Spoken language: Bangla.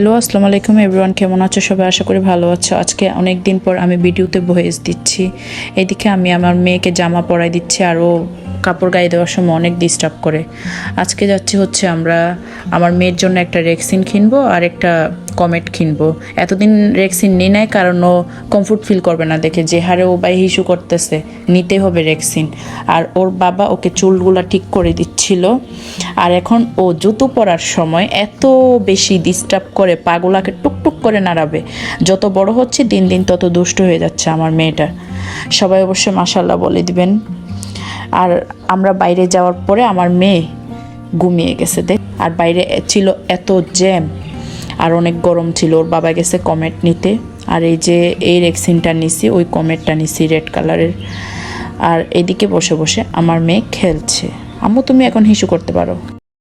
আসসালামু আলাইকুম এভরিওয়ান কেমন আছো? সবাই আশা করি ভালো আছো। আজকে অনেক দিন পর আমি ভিডিওতে ভয়েস দিচ্ছি। এদিকে আমি আমার মেয়েকে জামা পরাই দিচ্ছি, আরও কাপড় গায়ে দেওয়ার সময় অনেক ডিস্টার্ব করে। আজকে যাচ্ছি হচ্ছে আমরা, আমার মেয়ের জন্য একটা রেক্সিন কিনবো আর একটা কমেট কিনবো। এতদিন রেক্সিন নিই নাই, কারণ ও কমফোর্ট ফিল করবে না দেখে। যে হারে ও বাই হিসু করতেছে, নিতে হবে রেক্সিন আর ওর বাবা ওকে চুলগুলা ঠিক করে দিচ্ছিল। আর এখন ও জুতো পরার সময় এত বেশি ডিস্টার্ব করে, পাগুলাকে টুকটুক করে নাড়াবে। যত বড় হচ্ছে, দিন দিন তত দুষ্ট হয়ে যাচ্ছে আমার মেয়েটা। সবাই অবশ্যই মাসাল্লাহ বলে দিবেন। আর আমরা বাইরে যাওয়ার পরে আমার মেয়ে ঘুমিয়ে গেছে দেখ। আর বাইরে ছিল এত জ্যাম, আর অনেক গরম ছিল। ওর বাবা গেছে কমেট নিতে। আর এই যে এই রেক্সিনটা নিছি, ওই কমেটটা নিছি রেড কালারের। আর এদিকে বসে বসে আমার মেয়ে খেলছে। আম্মু, তুমি এখন হিসু করতে পারো।